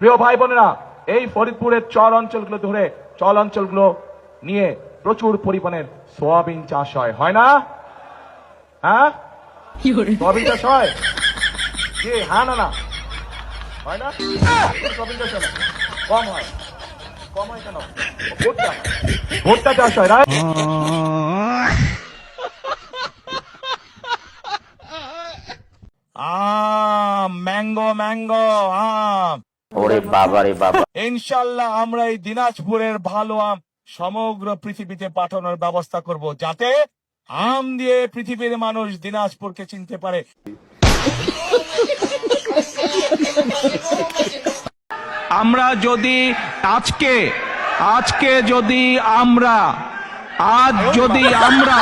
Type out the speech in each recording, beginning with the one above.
প্রিয় ভাই বোনেরা এই ফরিদপুরের চর অঞ্চলগুলো ধরে চল অঞ্চলগুলো নিয়ে প্রচুর পরিমাণের সোয়াবিন চাষ হয় হয় না? হ্যাঁ? সোয়াবিন চাষ হয়? জি হ্যাঁ না না। হয় না? সোয়াবিন চাষ হয় কম হয়। কম হয় কেন? ভুট্টা। ভুট্টা চাষ হয় রাইট আম ম্যাঙ্গো ম্যাঙ্গো আম। ওরে বাবা রে বাবা। ইনশাল্লাহ আমরা এই দিনাজপুরের ভালো আম সমগ্র পৃথিবীতে পাঠানোর ব্যবস্থা করব যাতে আম দিয়ে পৃথিবীর মানুষ দিনাজপুরকে চিনতে পারে। আমরা যদি আজকে আজকে যদি আমরা আজ যদি আমরা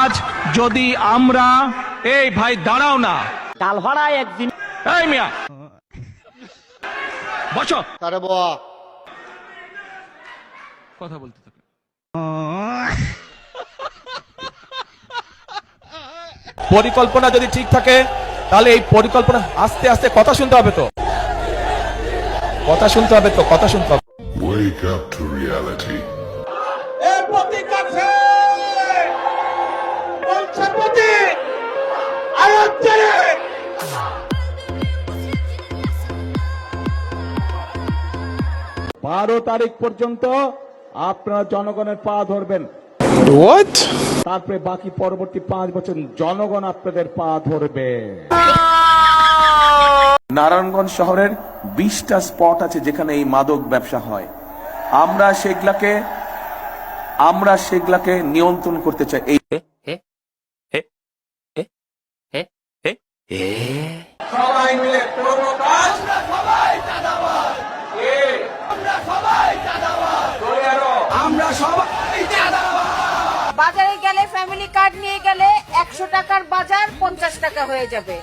আজ যদি আমরা এই ভাই দাঁড়াও না। কাল ভাড়ায় একদিন এই মিয়া। বসো। তারে বাবা কথা বলতে থাকো। পরিকল্পনা যদি ঠিক থাকে তাহলে এই পরিকল্পনা আস্তে আস্তে কথা শুনতে হবে তো। কথা শুনতে হবে তো কথা শুনতে হবে। Wake up to reality. বারো তারিখ পর্যন্ত আপনারা জনগণের পা ধরবেন তারপরে বাকি পরবর্তী পাঁচ বছর জনগণ আপনাদের পা ধরবে নারায়ণগঞ্জ শহরের বিশটা স্পট আছে যেখানে এই মাদক ব্যবসা হয় আমরা সেগুলাকে আমরা সেগুলাকে নিয়ন্ত্রণ করতে চাই এই সবাই মিলে কোনো কাজ আমরা সবাই বাজারে গেলে ফ্যামিলি কার্ড নিয়ে গেলে একশো টাকার বাজার পঞ্চাশ টাকা হয়ে যাবে।